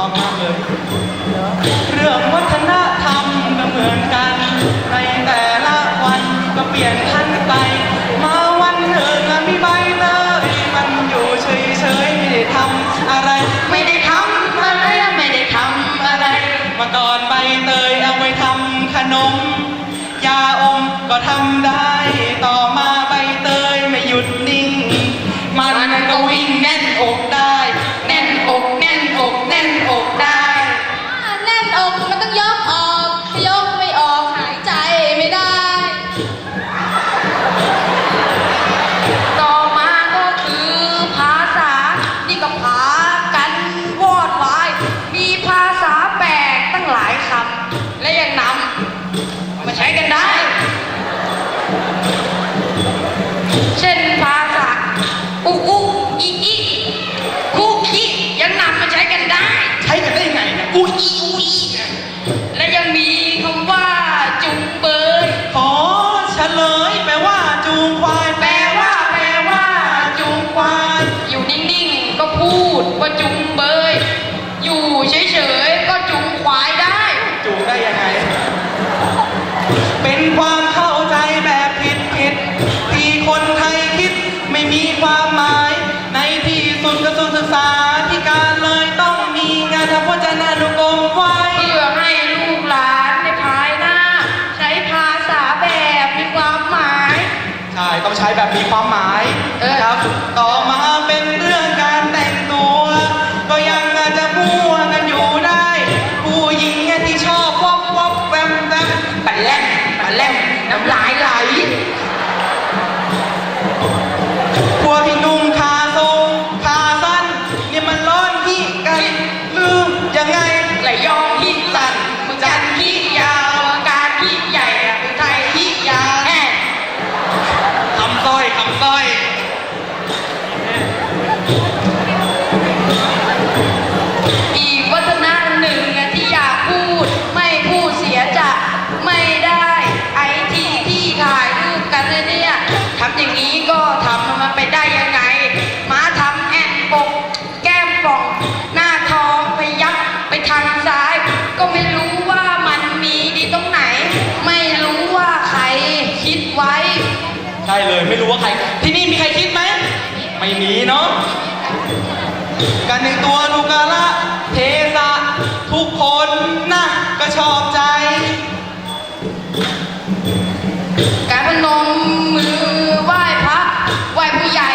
องมากเลยเรื่องวัฒนธรรมก็เหมือนกัน ในแต่ละวันก็เปลี่ยนพันไป มาวันเถิดมันมีใบเตยมันอยู่เฉยเฉยไม่ได้ทำอะไร ไม่ได้ทำอะไรไม่ได้ทำอะไร มาก่อนใบเตยเอาไว้ทำขนม ยาอมก็ทำได้ ใช้กันได้ มีความหมายนะครับถูกต้อง ว่าใคร ที่นี่มีใครคิดไหม ไม่มีเนาะ การหนึ่งตัวลูกาละ เทสะ ทุกคนนะก็ชอบใจ การพนมมือไหว้พระ ไหว้ผู้ใหญ่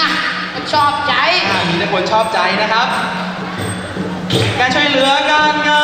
นะก็ชอบใจมีแต่คนชอบใจนะครับ การช่วยเหลือการงาน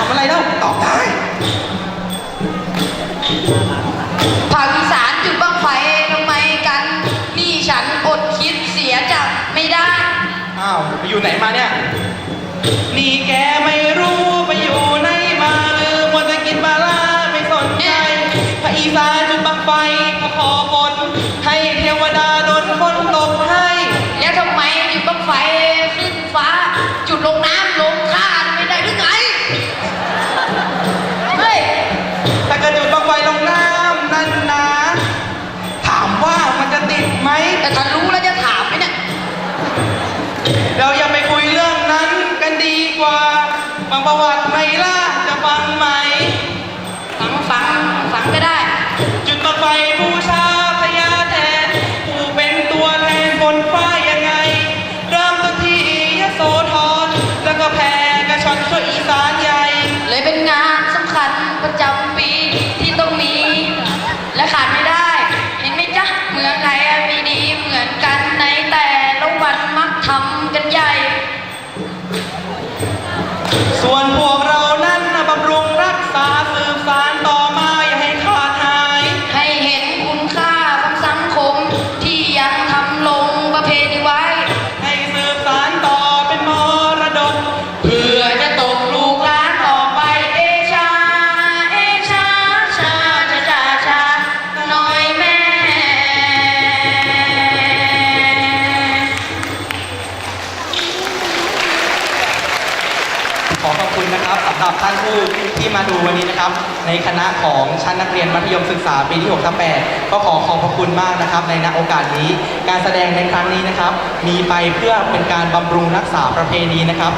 ามอะไรเล้วตอบได้ภาคอีสานจุดบ้างไฟทำไมกัน นี่ฉันอดคิดเสียจับไม่ได้ อ้าวไปอยู่ไหนมาเนี่ย นี่แกไม่รู้ จะรู้แล้วจะถามไหมเนี่ย เราอย่าไปคุยเรื่องนั้นกันดีกว่า บางประวัติไม่ล่า ขอขอบคุณนะครับสำหรับท่านผู้ที่มาดูวันนี้นะครับ ในคณะของชั้นนักเรียนมัธยมศึกษาปีที่6ทับ8ก็ขอขอบพระคุณมากนะครับ ในณโอกาสนี้ การแสดงในครั้งนี้นะครับ มีไปเพื่อเป็นการบำรุงรักษาประเพณีนะครับ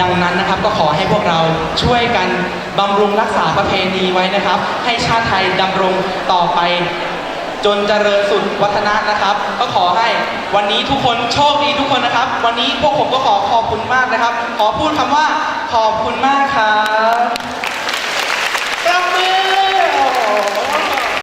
ดังนั้นนะครับก็ขอให้พวกเราช่วยกันบำรุงรักษาประเพณีไว้นะครับ ให้ชาติไทยดำรงต่อไป จนเจริญสุดวัฒนะนะครับ ก็ขอให้วันนี้ทุกคนโชคดีทุกคนนะครับ วันนี้พวกผมก็ขอขอบคุณมากนะครับ ขอพูดคำว่าขอบคุณมากครับ